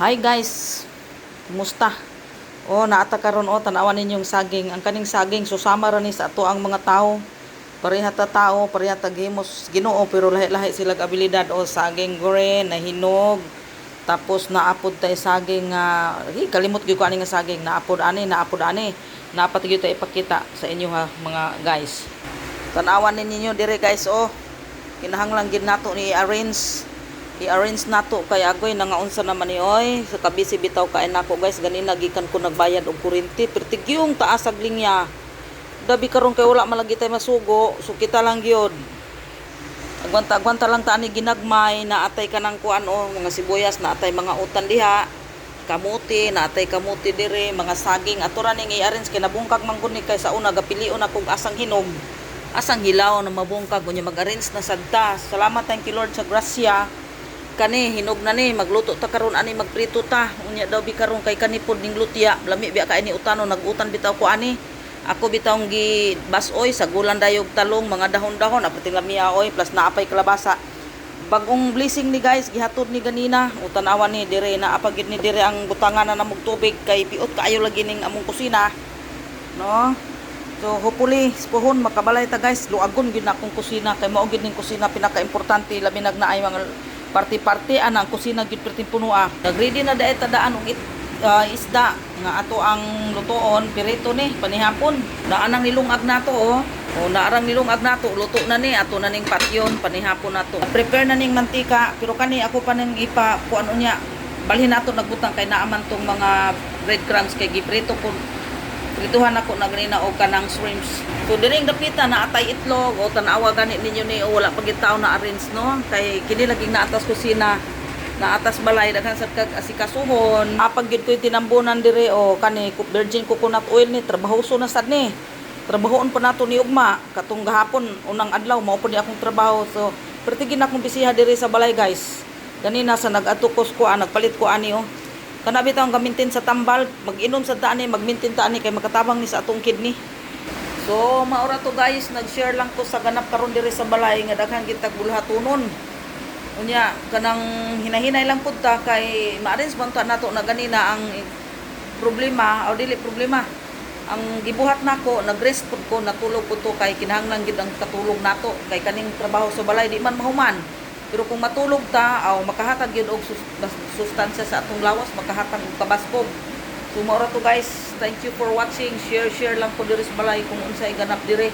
Hi guys. Kumusta? Oh, naata karon oh tanawan ninyong saging. Ang kaning saging susama ra ni sa ato ang mga tao. Pareha ta tao, pareha ta gimos Ginoo pero lahi-lahi sila abilidad o saging gore na hinog. Tapos naapod tay saging nga uh, kalimot gyud ko ani nga saging naapod ani naapod ani. Napat gyud ta ipakita sa inyo ha mga guys. Tanawan ninyo dire guys oh. Kinahanglan gid nato ni arrange i-arrange nato. Kay agoy nangaunsa naman ni oy. Sa kabisi bitaw kay nako guys. Ganina gikan ko nagbayad og kuryente pertigyong taas ag linya. Dabi karon kay wala malagi tay masugo. So kita lang gyud agwanta agwanta lang ta ginagmay. Na atay kanang kuan o mga sibuyas. Na atay mga utan diha. Kamuti na atay kamuti dire. Mga saging. Ato ra ning i-arrange kay nabungkag man gud ni kay sa una gapilion akong asang hinog. Asang hilaw na mabungkag. Unya mag-arrange na sadta salamat thank you Lord sa grasya kani hinog na ni magluto ta karon ani magprito ta. Unya daw bi karon kay kani pod ning lutya. Lami biya ka ini utano nagutan bitaw ko ani. Ako bitaw gi basoy sa gulan dayog talong mga dahon-dahon apating lamiya oy plus naapay kalabasa. Bagong blessing ni guys gihatod ni ganina. Utanawan ni dire na apagid ni dire ang butangan na namog tubig kay piot kaayo lagi ning among kusina. No? So hopefully spohon makabalay ta guys. Luagon gid na akong kusina kay mao gid ning kusina pinaka-importante labi nagnaay mga party-party anang kusina gid perting punua. Nagready na daet tadaan og ah, isda nga ato ang lutoon pirito ni panihapon. Naanang nilungag nato oh. O naarang nilungag nato luto na ni ato na ning patyon panihapon nato. Prepare na ning mantika pero kani ako pa nang ipa kuan unya balhin nato nagbutang kay naaman tong mga breadcrumbs kay giprito kun prituhan ako na ganina og kanang shrimps. So diring dapita na atay itlog o tanawa gani ninyo ni wala pagit tao na arrange no? Kay kini laging naatas kusina na atas balay daghan sa kag asikasuhon. Apag gid koy tinambunan dire o kani virgin coconut oil ni trabahoso na sad ni. Trabahoon pa nato ni ugma. Katong gahapon unang adlaw mao ni akong trabaho. So pertigin akong bisiha dire sa balay guys. Ganina sa nag-atukos ko ah, nagpalit ko ani oh kana bitaw ang gamintin sa tambal mag-inom sa taani magmintin taani kay makatabang ni sa atong kidney. So maura to guys. Nag-share lang ko sa ganap karon diri sa balay nga daghan kitag bulhatonon unya kanang hinahinay lang pud ta kay ma-arrange man ta nato na ganina ang problema o dili problema. Ang gibuhat nako nag-rest pud ko natulog pud to kay kinahanglan gid ang katulog nato. Kay kaning trabaho sa balay di man mahuman pero kung matulog ta aw makahatag gyud og sustansya sa atong lawas makahatag og kabaskog. So maura to guys. Thank you for watching. Share share lang ko diri sa balay kung unsay ganap dire